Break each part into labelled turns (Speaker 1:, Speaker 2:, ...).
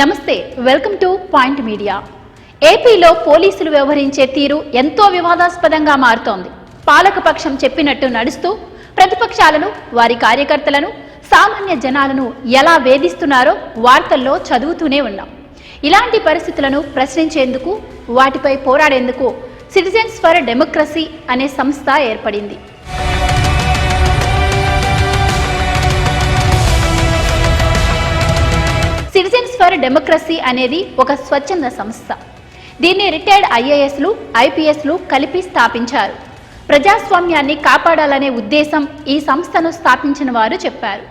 Speaker 1: నమస్తే welcome to point media. ఏపీలో పోలీసులు వ్యవహరించే తీరు ఎంతో వివాదాస్పదంగా మారుతోంది. పాలకపక్షం చెప్పినట్టు నడుస్తూ ప్రతిపక్షాలను వారి కార్యకర్తలను సామాన్య జనాలను ఎలా వేధిస్తున్నారో వార్తల్లో చదువుతూనే ఉన్నాం. ఇలాంటి పరిస్థితులను ప్రశ్నించేందుకు వాటిపై పోరాడేందుకు సిటిజన్స్ ఫర్ డెమోక్రసీ అనే సంస్థ ఏర్పడింది. ఫర్ డెమోక్రసీ అనేది ఒక స్వచ్ఛంద సంస్థ. దీన్ని రిటైర్డ్ ఐఏఎస్లు ఐపీఎస్లు కలిపి స్థాపించారు. ప్రజాస్వామ్యాన్ని కాపాడాలనే ఉద్దేశం ఈ సంస్థను స్థాపించిన వారు చెప్పారు.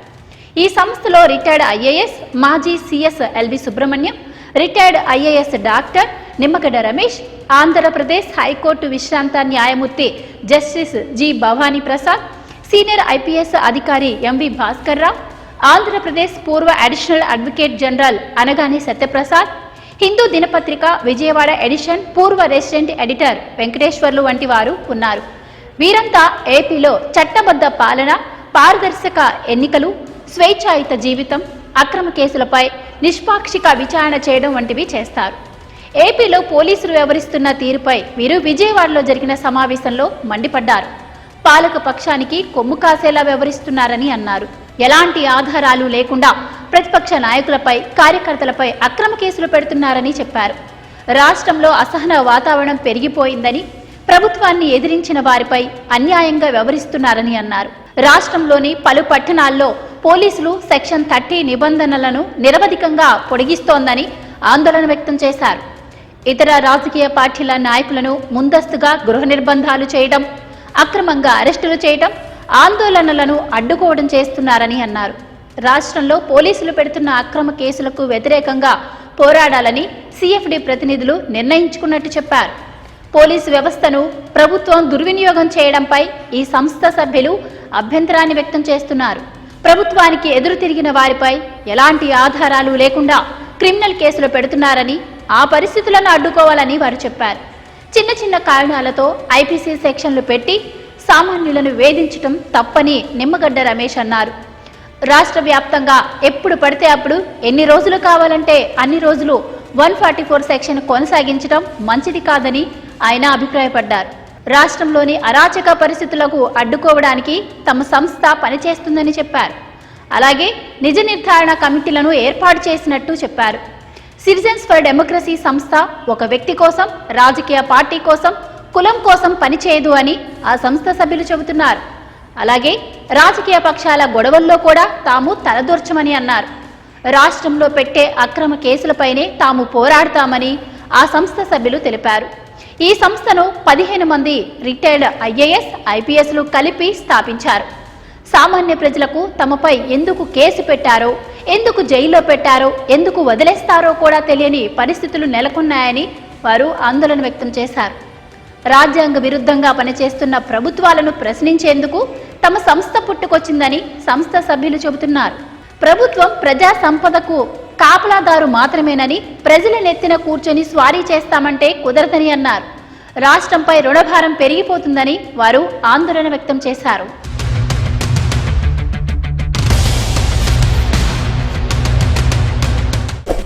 Speaker 1: ఈ సంస్థలో రిటైర్డ్ ఐఏఎస్ మాజీ CS L V Subrahmanyam retired IAS doctor Nimmagadda Ramesh Andhra Pradesh high court విశ్రాంత న్యాయమూర్తి justice G Bhavani Prasad senior IPS అధికారి ఎంవి భాస్కర్ రావు ఆంధ్రప్రదేశ్ పూర్వ additional advocate general Anagani Satyaprasad Hindu దినపత్రిక విజయవాడ ఎడిషన్ పూర్వ రెసిడెంట్ ఎడిటర్ వెంకటేశ్వర్లు వంటి వారు ఉన్నారు. వీరంతా ఏపీలో చట్టబద్ధ పాలన పారదర్శక ఎన్నికలు స్వేచ్ఛాయుత జీవితం అక్రమ కేసులపై నిష్పాక్షిక విచారణ చేయడం వంటివి చేస్తారు. ఏపీలో పోలీసులు వ్యవహరిస్తున్న తీరుపై వీరు విజయవాడలో జరిగిన సమావేశంలో మండిపడ్డారు. పాలక పక్షానికి కొమ్ము కాసేలా వ్యవహరిస్తున్నారని అన్నారు. ఎలాంటి ఆధారాలు లేకుండా ప్రతిపక్ష నాయకులపై కార్యకర్తలపై అక్రమ కేసులు పెడుతున్నారని చెప్పారు. రాష్ట్రంలో అసహన వాతావరణం పెరిగిపోయిందని ప్రభుత్వాన్ని ఎదిరించిన వారిపై అన్యాయంగా వ్యవహరిస్తున్నారని అన్నారు. రాష్ట్రంలోని పలు పట్టణాల్లో పోలీసులు సెక్షన్ థర్టీ నిబంధనలను నిరవధికంగా పొడిగిస్తోందని ఆందోళన వ్యక్తం చేశారు. ఇతర రాజకీయ పార్టీల నాయకులను ముందస్తుగా గృహ నిర్బంధాలు చేయడం అక్రమంగా అరెస్టులు చేయడం ఆందోళనలను అడ్డుకోవడం చేస్తున్నారని అన్నారు. రాష్ట్రంలో పోలీసులు పెడుతున్న అక్రమ కేసులకు వ్యతిరేకంగా పోరాడాలని సిఎఫ్డి ప్రతినిధులు నిర్ణయించుకున్నట్టు చెప్పారు. పోలీసు వ్యవస్థను ప్రభుత్వం దుర్వినియోగం చేయడంపై ఈ సంస్థ సభ్యులు అభ్యంతరాన్ని వ్యక్తం చేస్తున్నారు. ప్రభుత్వానికి ఎదురు తిరిగిన వారిపై ఎలాంటి ఆధారాలు లేకుండా క్రిమినల్ కేసులు పెడుతున్నారని ఆ పరిస్థితులను అడ్డుకోవాలని వారు చెప్పారు. చిన్న చిన్న కారణాలతో ఐపీసీ సెక్షన్లు పెట్టి సామాన్యులను వేధించటం తప్పని నిమ్మగడ్డ రమేష్ అన్నారు. రాష్ట్ర వ్యాప్తంగా ఎప్పుడు పడితే అప్పుడు ఎన్ని రోజులు కావాలంటే అన్ని రోజులు వన్ ఫార్టీ ఫోర్ సెక్షన్ కొనసాగించడం మంచిది కాదని ఆయన అభిప్రాయపడ్డారు. రాష్ట్రంలోని అరాచక పరిస్థితులకు అడ్డుకోవడానికి తమ సంస్థ పనిచేస్తుందని చెప్పారు. అలాగే నిజ నిర్ధారణ కమిటీలను ఏర్పాటు చేసినట్టు చెప్పారు. సిటిజన్స్ ఫర్ డెమోక్రసీ సంస్థ ఒక వ్యక్తి కోసం రాజకీయ పార్టీ కోసం కులం కోసం పనిచేయదు అని ఆ సంస్థ సభ్యులు చెబుతున్నారు. అలాగే రాజకీయ పక్షాల గొడవల్లో కూడా తాము తలదూర్చమని అన్నారు. రాష్ట్రంలో పెట్టే అక్రమ కేసులపైనే తాము పోరాడతామని ఆ సంస్థ సభ్యులు తెలిపారు. ఈ సంస్థను పదిహేను మంది రిటైర్డ్ ఐఏఎస్ ఐపీఎస్లు కలిపి స్థాపించారు. సామాన్య ప్రజలకు తమపై ఎందుకు కేసు పెట్టారో ఎందుకు జైల్లో పెట్టారో ఎందుకు వదిలేస్తారో కూడా తెలియని పరిస్థితులు నెలకొన్నాయని వారు ఆందోళన వ్యక్తం చేశారు. రాజ్యాంగ విరుద్ధంగా పనిచేస్తున్న ప్రభుత్వాలను ప్రశ్నించేందుకు తమ సంస్థ పుట్టుకొచ్చిందని సంస్థ సభ్యులు చెబుతున్నారు. ప్రభుత్వం ప్రజా సంపదకు కాపలాదారు మాత్రమేనని ప్రజల నెత్తిన కూర్చొని స్వారీ చేస్తామంటే కుదరదని అన్నారు. రాష్ట్రంపై రుణభారం పెరిగిపోతుందని వారు ఆందోళన వ్యక్తం చేశారు.